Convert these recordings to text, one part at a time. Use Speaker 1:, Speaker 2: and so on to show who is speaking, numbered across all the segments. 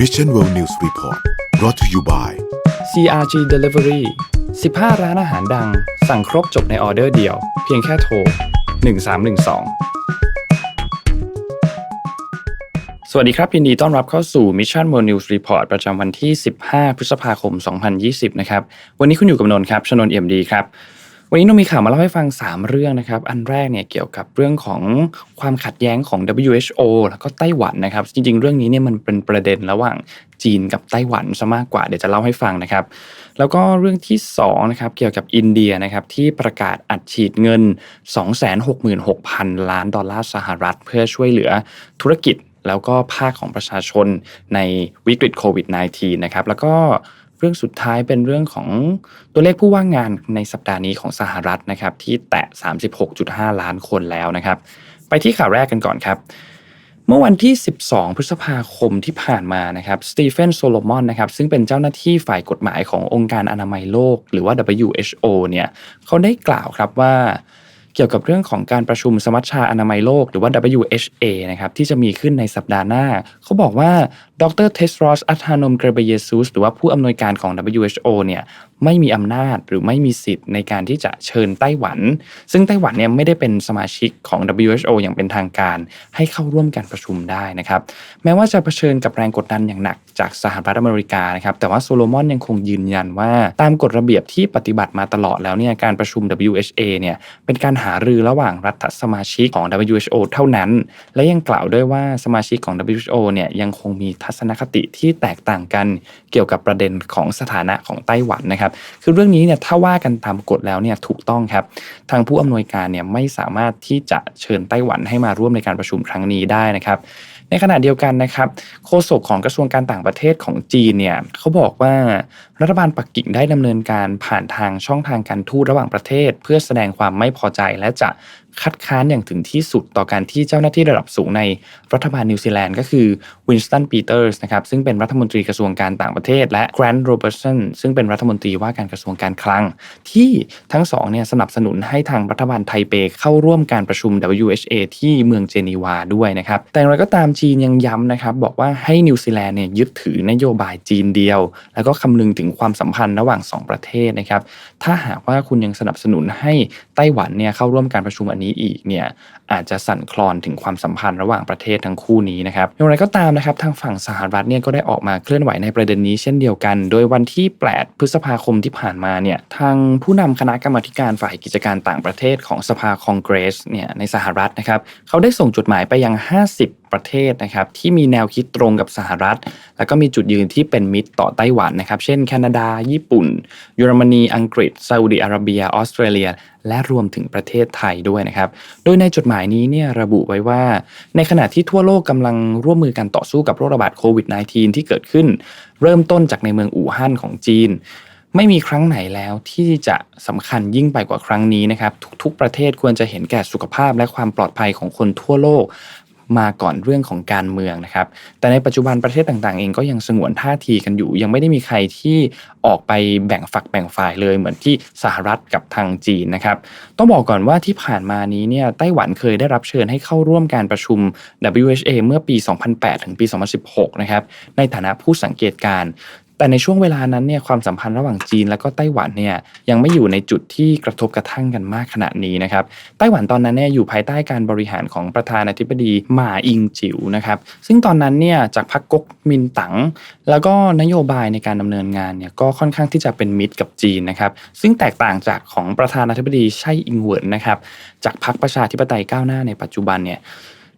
Speaker 1: Mission World News Report brought to you by
Speaker 2: CRG Delivery 15 ร้านอาหารดัง สั่งครบจบในออเดอร์เดียว เพียงแค่โทร 1312 สวัสดีครับยินดีต้อนรับเข้าสู่ Mission World News Report ประจำวันที่ 15 พฤษภาคม 2020 นะครับ วันนี้คุณอยู่กับนนท์ครับ ชนนท์เอี่ยมดีครับ วันนี้นนท์มีข่าวมาเล่าให้ฟัง 3 เรื่องนะครับ อันแรกเนี่ยเกี่ยวกับเรื่องของความขัดแย้งของ WHO แล้วก็ไต้หวันนะครับ จริง ๆ เรื่องนี้เนี่ยมันเป็นประเด็นระหว่างจีนกับไต้หวันซะมากกว่าเดี๋ยวจะเล่าให้ฟังนะครับ แล้วก็เรื่องที่2นะครับเกี่ยวกับอินเดียนะครับที่ประกาศอัดฉีดเงิน 266,000 ล้านดอลลาร์สหรัฐ เพื่อช่วยเหลือธุรกิจแล้วก็ภาคของประชาชนในวิกฤตโควิด -19 นะครับแล้วก็ เรื่องสุดท้ายเป็นเรื่องของตัวเลขผู้ว่างงานในสัปดาห์นี้ของสหรัฐนะครับที่แตะ 36.5 ล้านคนแล้วนะครับ ไปที่ข่าวแรกกันก่อนครับ เมื่อวันที่ 12 พฤษภาคมที่ผ่านมานะครับสตีเฟนโซโลมอนนะครับซึ่งเป็นเจ้าหน้าที่ฝ่ายกฎหมายขององค์การอนามัยโลก หรือว่า WHO เนี่ยเขาได้กล่าวครับว่าเกี่ยวกับเรื่องของการประชุมสมัชชาอนามัยโลก หรือว่า WHA นะครับที่จะมีขึ้นในสัปดาห์หน้า เขาบอกว่า ดรเทสรอสอัธานมเกรเบเยซุสหรือว่าผู้อำนวยการของ WHO เนี่ยไม่มีอำนาจหรือไม่มีสิทธิ์ในการที่จะเชิญไต้หวัน ซึ่งไต้หวันเนี่ยไม่ได้เป็นสมาชิกของ WHO อย่างเป็นทางการ ให้เข้าร่วมการประชุมได้นะครับแม้ว่าจะเผชิญกับแรงกดดันอย่างหนักจากสหรัฐอเมริกานะครับแต่ว่าโซโลมอนยังคงยืนยันว่า ตามกฎระเบียบที่ปฏิบัติมาตลอดแล้วเนี่ยการประชุม WHA เนี่ยเป็นการหารือระหว่างรัฐสมาชิกของ WHO เท่านั้น และยังกล่าวด้วยว่าสมาชิกของ WHO เนี่ยยังคงมีทัศนคติที่แตกต่างกันเกี่ยวกับประเด็นของสถานะของไต้หวันนะครับ คือเรื่องนี้เนี่ยถ้าว่ากันตามกฎแล้วเนี่ยถูกต้องครับ ทางผู้อำนวยการเนี่ยไม่สามารถที่จะเชิญไต้หวันให้มาร่วมในการประชุมครั้งนี้ได้นะครับในขณะเดียวกันนะครับโฆษกของกระทรวงการต่างประเทศของจีนเนี่ยเขาบอกว่ารัฐบาลปักกิ่งได้ดำเนินการผ่านทางช่องทางการทูตระหว่างประเทศ เพื่อแสดงความไม่พอใจและจะคัดค้านอย่างถึงที่สุดต่อการที่เจ้าหน้าที่ระดับสูงในรัฐบาลนิวซีแลนด์ก็คือวินสตันปีเตอร์สนะครับซึ่งเป็นรัฐมนตรีกระทรวงการต่างประเทศ และแกรนด์โรเบิร์ตสันซึ่งเป็นรัฐมนตรีว่าการกระทรวงการคลัง ที่ทั้งสองเนี่ยสนับสนุนให้ทางรัฐบาลไทเปเข้าร่วมการประชุม WHA ที่เมืองเจนีวาด้วยนะครับแต่อย่างไรก็ตามจีนยังย้ำนะครับบอกว่าให้นิวซีแลนด์เนี่ยยึดถือนโยบายจีนเดียว แล้วก็คำนึงถึงความสัมพันธ์ระหว่าง 2 ประเทศนะครับถ้าหากว่าคุณยังสนับสนุนให้ไต้หวันเนี่ยเข้าร่วมการประชุมอันนี้อีกเนี่ยอาจจะสั่นคลอนถึงความสัมพันธ์ระหว่างประเทศทั้งคู่นี้นะครับอย่างไรก็ตามนะครับทางฝั่งสหรัฐเนี่ยก็ได้ออกมาเคลื่อนไหวในประเด็นนี้เช่นเดียวกัน โดยวันที่ 8 พฤษภาคมที่ผ่านมาเนี่ยทางผู้นำคณะกรรมาการฝ่ายกิจการต่างประเทศของสภาคองเกรสเนี่ยในสหรัฐนะครับเขาได้ส่งจดหมายไปยัง 50 ประเทศนะครับที่มีแนวคิดตรงกับสหรัฐ แล้วก็มีจุดยืนที่เป็นมิตรต่อไต้หวันนะครับ เช่น แคนาดา ญี่ปุ่น เยอรมนี อังกฤษซาอุดิอาระเบีย ออสเตรเลีย และรวมถึงประเทศไทยด้วยนะครับ โดยในจดหมายนี้เนี่ยระบุไว้ว่า ในขณะที่ทั่วโลกกำลังร่วมมือกันต่อสู้กับโรคระบาดโควิด -19 ที่เกิดขึ้น เริ่มต้นจากในเมืองอู่ฮั่นของจีนไม่มีครั้งไหนแล้วที่จะสำคัญยิ่งไปกว่าครั้งนี้นะครับ ทุกๆ ประเทศควรจะเห็นแก่สุขภาพและความปลอดภัยของคนทั่วโลก มาก่อนเรื่องของการเมืองนะครับ แต่ในปัจจุบันประเทศต่างๆ เองก็ยังสงวนท่าทีกันอยู่ ยังไม่ได้มีใครที่ออกไปแบ่งฝักแบ่งฝ่ายเลยเหมือนที่สหรัฐกับทางจีนนะครับ ต้องบอกก่อนว่าที่ผ่านมานี้เนี่ยไต้หวันเคยได้รับเชิญให้เข้าร่วมการประชุม WHA เมื่อปี 2008 ถึงปี 2016 นะครับ ในฐานะผู้สังเกตการณ์ แต่ในช่วงเวลานั้นเนี่ยความสัมพันธ์ระหว่างจีนและก็ไต้หวันเนี่ยยังไม่อยู่ในจุดที่กระทบกระทั่งกันมากขนาดนี้นะครับไต้หวันตอนนั้นเนี่ยอยู่ภายใต้การบริหารของประธานาธิบดีหมาอิงจิ๋วนะครับซึ่งตอนนั้นเนี่ยจากพรรคก๊กมินตั๋งแล้วก็นโยบายในการดำเนินงานเนี่ยก็ค่อนข้างที่จะเป็นมิตรกับจีนนะครับซึ่งแตกต่างจากของประธานาธิบดีไช่อิงเหวินนะครับจากพรรคประชาธิปไตยก้าวหน้าในปัจจุบันเนี่ย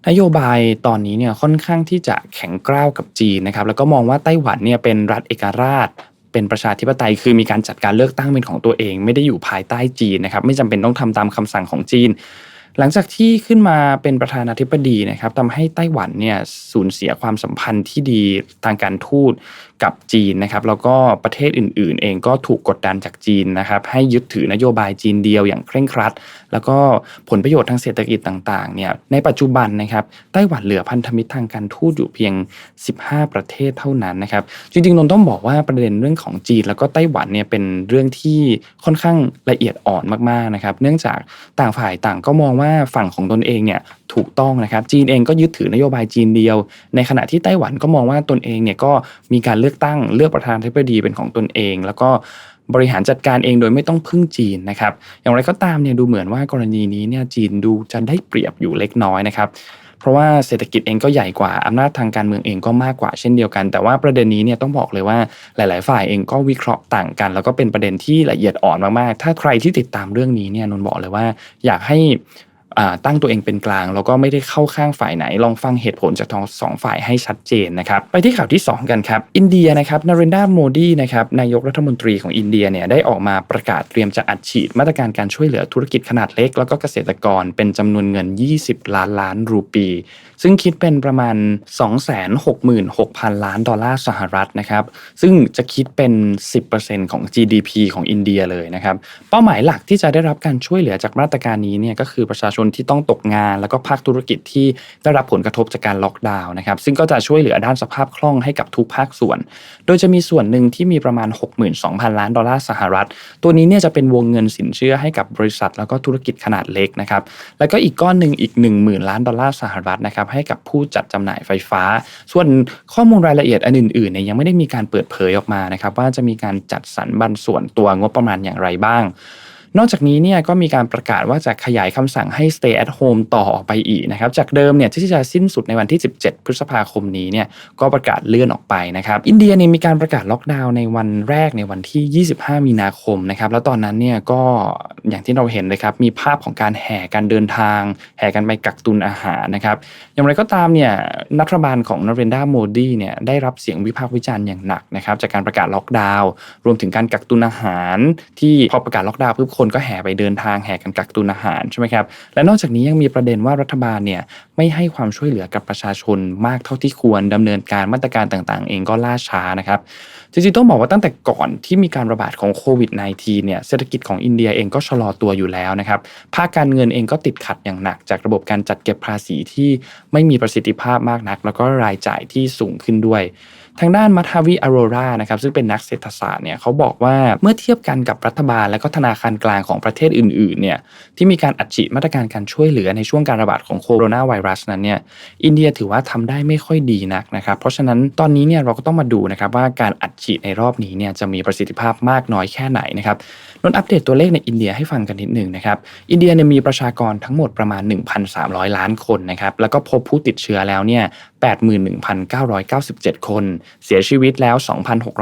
Speaker 2: นโยบายตอนนี้เนี่ยค่อนข้างที่จะแข็งกร้าวกับจีนนะครับแล้วก็มองว่าไต้หวันเนี่ยเป็นรัฐเอกราช เป็นประชาธิปไตย คือมีการจัดการเลือกตั้งเป็นของตัวเอง ไม่ได้อยู่ภายใต้จีนนะครับไม่จำเป็นต้องทำตามคำสั่งของจีน หลังจากที่ขึ้นมาเป็นประธานาธิบดีนะครับทำให้ไต้หวันเนี่ยสูญเสียความสัมพันธ์ที่ดีทางการทูต กับจีนนะครับแล้วก็ประเทศอื่น ๆ เองก็ถูกกดดันจากจีนนะครับให้ยึดถือนโยบายจีนเดียวอย่างเคร่งครัด แล้วก็ผลประโยชน์ทางเศรษฐกิจต่างๆเนี่ยในปัจจุบันนะครับไต้หวันเหลือพันธมิตรทางการทูตอยู่เพียง 15 ประเทศเท่านั้นนะครับจริงๆนนต้องบอกว่าประเด็นเรื่องของจีน แล้วก็ไต้หวันเนี่ยเป็นเรื่องที่ค่อนข้างละเอียดอ่อนมากๆนะครับเนื่องจากต่างฝ่ายต่างก็มองว่าฝั่งของตนเองเนี่ย ถูกต้องนะครับจีนเองก็ยึดถือนโยบายจีนเดียว ในขณะที่ไต้หวันก็มองว่าตนเองเนี่ยก็มีการเลือกตั้งเลือกประธานาธิบดีเป็นของตนเอง แล้วก็บริหารจัดการเองโดยไม่ต้องพึ่งจีนนะครับ อย่างไรก็ตามเนี่ยดูเหมือนว่ากรณีนี้เนี่ยจีนดูจะได้เปรียบอยู่เล็กน้อยนะครับเพราะว่าเศรษฐกิจเองก็ใหญ่กว่าอำนาจทางการเมืองเองก็มากกว่าเช่นเดียวกัน แต่ว่าประเด็นนี้เนี่ยต้องบอกเลยว่าหลาย ๆ ฝ่ายเองก็วิเคราะห์ต่างกัน แล้วก็เป็นประเด็นที่ละเอียดอ่อนมาก ๆ ถ้าใครที่ติดตามเรื่องนี้เนี่ยนนบอกเลยว่า อยากให้ ตั้งตัวเองเป็นกลางแล้วก็ไม่ได้เข้าข้างฝ่ายไหน ลองฟังเหตุผลจากทั้งสองฝ่ายให้ชัดเจนนะครับ ไปที่ข่าวที่ 2 กันครับ อินเดียนะครับนารินดาโมดีนะครับนายกรัฐมนตรีของอินเดียเนี่ยได้ออกมาประกาศเตรียมจะอัดฉีดมาตรการการช่วยเหลือธุรกิจขนาดเล็ก แล้วก็เกษตรกรเป็นจำนวนเงิน 20 ล้านล้านรูปี ซึ่งคิดเป็นประมาณ 266,000 ล้านดอลลาร์สหรัฐนะครับซึ่งจะคิดเป็น 10%ของ GDP ของอินเดียเลยนะครับเป้าหมายหลักที่จะได้รับการช่วยเหลือจากมาตรการนี้เนี่ยก็คือประชาชนนที่ต้องตกงาน แล้วก็ภาคธุรกิจที่ได้รับผลกระทบจากการล็อกดาวน์นะครับ ซึ่งก็จะช่วยเหลือด้านสภาพคล่องให้กับทุกภาคส่วน โดยจะมีส่วนหนึ่งที่มีประมาณ 62,000 ล้านดอลลาร์สหรัฐ ตัวนี้เนี่ยจะเป็นวงเงินสินเชื่อให้กับบริษัท แล้วก็ธุรกิจขนาดเล็กนะครับแล้วก็อีกก้อนหนึ่งอีก 10,000 ล้านดอลลาร์สหรัฐนะครับให้กับผู้จัดจำหน่ายไฟฟ้า ส่วนข้อมูลรายละเอียดอันอื่นๆเนี่ยยังไม่ได้มีการเปิดเผยออกมานะครับว่าจะมีการจัดสรรบันส่วนตัวงบประมาณอย่างไรบ้าง นอกจากนี้เนี่ยก็มีการประกาศว่าจะขยายคำสั่งให้ stay at home ต่อออกไปอีกนะครับ จากเดิมเนี่ยที่จะสิ้นสุดในวันที่ 17 พฤษภาคมนี้เนี่ยก็ประกาศเลื่อนออกไปนะครับ อินเดียเนี่ยมีการประกาศล็อกดาวน์ในวันแรกในวันที่ 25 มีนาคมนะครับ แล้วตอนนั้นเนี่ยก็อย่างที่เราเห็นเลยครับมีภาพของการแห่การเดินทาง แห่กันไปกักตุนอาหารนะครับ อย่างไรก็ตามเนี่ยรัฐบาลของนเรนดาโมดีเนี่ยได้รับเสียงวิพากษ์วิจารณ์อย่างหนักนะครับจากการประกาศล็อกดาวน์รวมถึงการกักตุนอาหาร ที่พอประกาศล็อกดาวน์ปุ๊บคนก็แห่ไปเดินทางแห่กันกักตุนอาหารใช่ไหมครับและนอกจากนี้ยังมีประเด็นว่ารัฐบาลเนี่ยไม่ให้ความช่วยเหลือกับประชาชนมากเท่าที่ควรดำเนินการมาตรการต่างๆ เองก็ล่าช้านะครับจริงๆต้องบอกว่าตั้งแต่ก่อนที่มีการระบาดของโควิด -19 เนี่ยเศรษฐกิจของอินเดียเองก็ชะลอตัวอยู่แล้วนะครับภาคการเงินเองก็ติดขัดอย่างหนัก จากระบบการจัดเก็บภาษีที่ไม่มีประสิทธิภาพมากนัก แล้วก็รายจ่ายที่สูงขึ้นด้วย ทางด้านมัทาวีอโรรานะครับซึ่งเป็นนักเศรษฐศาสตร์เนี่ยเขาบอกว่าเมื่อเทียบกันกับรัฐบาลและก็ธนาคารกลางของประเทศอื่นๆเนี่ยที่มีการอัดฉีดมาตรการการช่วยเหลือในช่วงการระบาดของโคโรนาไวรัสนั้นเนี่ยอินเดียถือว่าทำได้ไม่ค่อยดีนักนะครับ เพราะฉะนั้นตอนนี้เนี่ยเราก็ต้องมาดูนะครับว่าการอัดฉีดในรอบนี้เนี่ยจะมีประสิทธิภาพมากน้อยแค่ไหนนะครับ นนอัปเดตตัวเลขในอินเดียให้ฟังกันนิดหนึ่งนะครับ อินเดียเนี่ยมีประชากรทั้งหมดประมาณ 1,300 ล้านคนนะครับ แล้วก็พบผู้ติดเชื้อแล้วเนี่ย81,997 คน เสียชีวิตแล้ว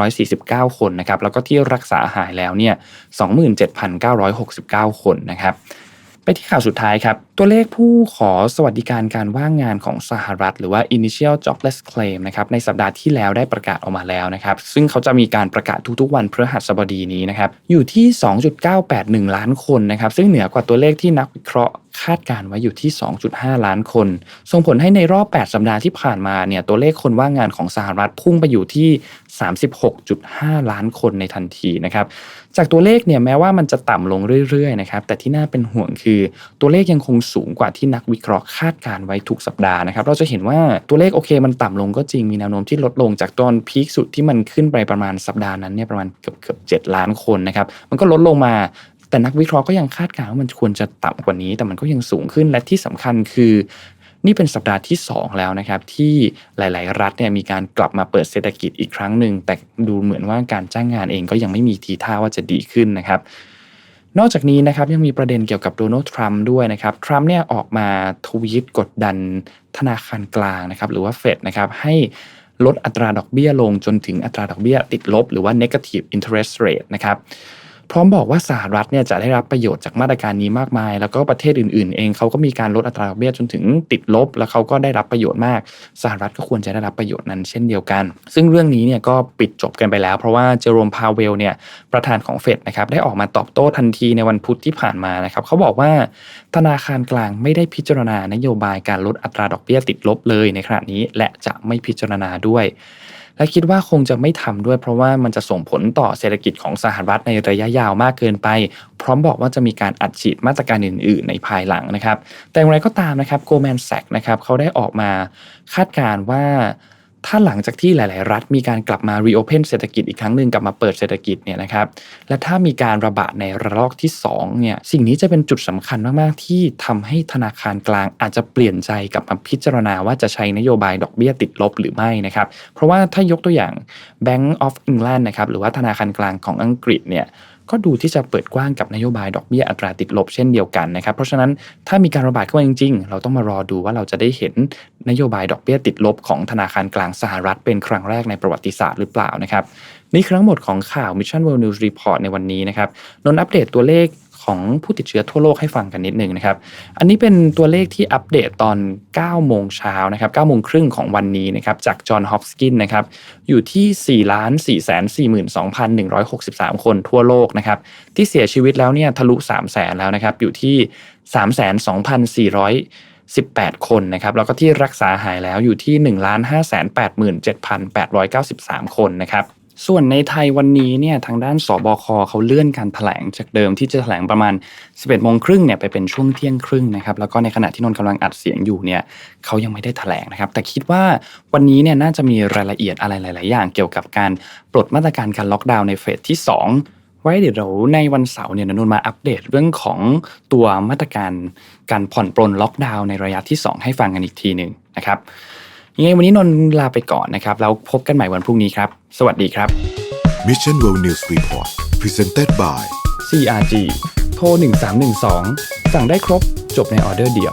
Speaker 2: 2,649 คนนะครับ แล้วก็ที่รักษาหายแล้วเนี่ย 27,969 คนนะครับ ที่ข่าวสุดท้ายครับ ตัวเลขผู้ขอสวัสดิการการว่างงานของสหรัฐ หรือว่า initial jobless claim นะครับในสัปดาห์ที่แล้วได้ประกาศออกมาแล้วนะครับ ซึ่งเขาจะมีการประกาศทุกๆ วันพฤหัสบดีนี้นะครับอยู่ที่ 2.981 ล้านคนนะครับซึ่งเหนือกว่าตัวเลขที่นักวิเคราะห์คาดการไว้อยู่ที่ 2.5 ล้านคน ส่งผลให้ในรอบ 8 สัปดาห์ที่ผ่านมาเนี่ยตัวเลขคนว่างงานของสหรัฐพุ่งไปอยู่ที่ 36.5 ล้านคนในทันทีนะครับจากตัวเลขเนี่ยแม้ว่ามันจะต่ำลงเรื่อยๆนะครับแต่ที่น่าเป็นห่วงคือตัวเลขยังคงสูงกว่าที่นักวิเคราะห์คาดการไว้ทุกสัปดาห์นะครับเราจะเห็นว่าตัวเลขโอเคมันต่ำลงก็จริงมีแนวโน้มที่ลดลงจากตอนพีคสุดที่มันขึ้นไปประมาณสัปดาห์นั้นเนี่ยประมาณเกือบเกือบเล้านคนนะครับมันก็ลดลงมา แต่นักวิเคราะห์ก็ยังคาดการณ์ว่ามันควรจะต่ำกว่านี้ แต่มันก็ยังสูงขึ้นและที่สำคัญคือนี่เป็นสัปดาห์ที่ 2 แล้วนะครับที่หลาย ๆ รัฐเนี่ยมีการกลับมาเปิดเศรษฐกิจอีกครั้งหนึ่งแต่ดูเหมือนว่าการจ้างงานเองก็ยังไม่มีทีท่าว่าจะดีขึ้นนะครับ นอกจากนี้นะครับยังมีประเด็นเกี่ยวกับโดนัลด์ทรัมป์ด้วยนะครับทรัมป์เนี่ยออกมาทวีตกดดันธนาคารกลางนะครับหรือว่าเฟดนะครับให้ลดอัตราดอกเบี้ยลงจนถึงอัตราดอกเบี้ยติดลบ หรือว่า negative interest rate นะครับ พร้อมบอกว่าสหรัฐเนี่ยจะได้รับประโยชน์จากมาตรการนี้มากมาย แล้วก็ประเทศอื่นๆ เองเขาก็มีการลดอัตราดอกเบี้ยจนถึงติดลบ แล้วเขาก็ได้รับประโยชน์มาก สหรัฐก็ควรจะได้รับประโยชน์นั้นเช่นเดียวกัน ซึ่งเรื่องนี้เนี่ยก็ปิดจบกันไปแล้ว เพราะว่าเจอโรมพาเวลเนี่ยประธานของเฟดนะครับได้ออกมาตอบโต้ทันทีในวันพุธที่ผ่านมานะครับเขาบอกว่าธนาคารกลางไม่ได้พิจารณานโยบายการลดอัตราดอกเบี้ยติดลบเลยในขณะนี้และจะไม่พิจารณาด้วย และคิดว่าคงจะไม่ทำด้วย เพราะว่ามันจะส่งผลต่อเศรษฐกิจของสหรัฐในระยะยาวมากเกินไป พร้อมบอกว่าจะมีการอัดฉีดมาตรการอื่น ๆ ในภายหลังนะครับ แต่อย่างไรก็ตามนะครับโกลแมนแซกนะครับเขาได้ออกมาคาดการณ์ว่า ถ้าหลังจากที่หลาย ๆ รัฐมีการกลับมา reopen เศรษฐกิจอีกครั้งหนึ่งกลับมาเปิดเศรษฐกิจเนี่ยนะครับ และถ้ามีการระบาดในระลอกที่2เนี่ยสิ่งนี้จะเป็นจุดสำคัญมาก ๆ ที่ทำให้ธนาคารกลางอาจจะเปลี่ยนใจกลับมาพิจารณาว่าจะใช้นโยบายดอกเบี้ยติดลบหรือไม่นะครับ เพราะว่าถ้ายกตัวอย่าง Bank of England นะครับหรือว่าธนาคารกลางของอังกฤษเนี่ย ก็ดูที่จะเปิดกว้างกับนโยบายดอกเบี้ยอัตราติดลบเช่นเดียวกันนะครับ เพราะฉะนั้นถ้ามีการระบาดขึ้นมาจริง ๆ เราต้องมารอดูว่าเราจะได้เห็นนโยบายดอกเบี้ยติดลบของธนาคารกลางสหรัฐ เป็นครั้งแรกในประวัติศาสตร์หรือเปล่านะครับนี่คือทั้งหมดของข่าว Mission World News Report ในวันนี้นะครับ นนอัปเดตตัวเลข ของผู้ติดเชื้อทั่วโลกให้ฟังกันนิดนึงนะครับ อันนี้เป็นตัวเลขที่อัปเดตตอน 9 โมงเช้านะครับ9โมงครึ่งของวันนี้นะครับ จากจอห์นฮอปกินนะครับ อยู่ที่4 4 4 2 1 6 3 คนทั่วโลกนะครับ ที่เสียชีวิตแล้วเนี่ยทะลุ 3 0 0แสนแล้วนะครับ อยู่ที่ 3 2 4 18 คนนะครับแล้วก็ที่รักษาหายแล้วอยู่ที่ 1 5 8 7 8 9 3 คนนะครับ ส่วนในไทยวันนี้เนี่ยทางด้านสบคเขาเลื่อนการถแถลงจากเดิมที่จะแถลงประมาณ 11โมงครึ่งเนี่ยไปเป็นช่วงเที่ยงครึ่งนะครับแล้วก็ในขณะที่นนท์กำลังอัดเสียงอยู่เนี่ยเขายังไม่ได้แถลงนะครับ แต่คิดว่าวันนี้เนี่ยน่าจะมีรายละเอียดอะไรหลาย ๆ อย่างเกี่ยวกับการปลดมาตรการการล็อกดาวน์ในเฟสที่ 2ไว้เดี๋ยวเราในวันเสาร์เนี่ยนนมาอัปเดตเรื่องของตัวมาตรการการผ่อนปลนล็อกดาวน์ในระยะที่ 2 ให้ฟังกันอีกทีหนึ่งนะครับ ยังไงวันนี้นนท์ลาไปก่อนนะครับ แล้วพบกันใหม่วันพรุ่งนี้ครับ สวัสดีครับ
Speaker 1: Mission World News Report Presented by
Speaker 2: CRG โทร1312 สั่งได้ครบจบในออเดอร์เดียว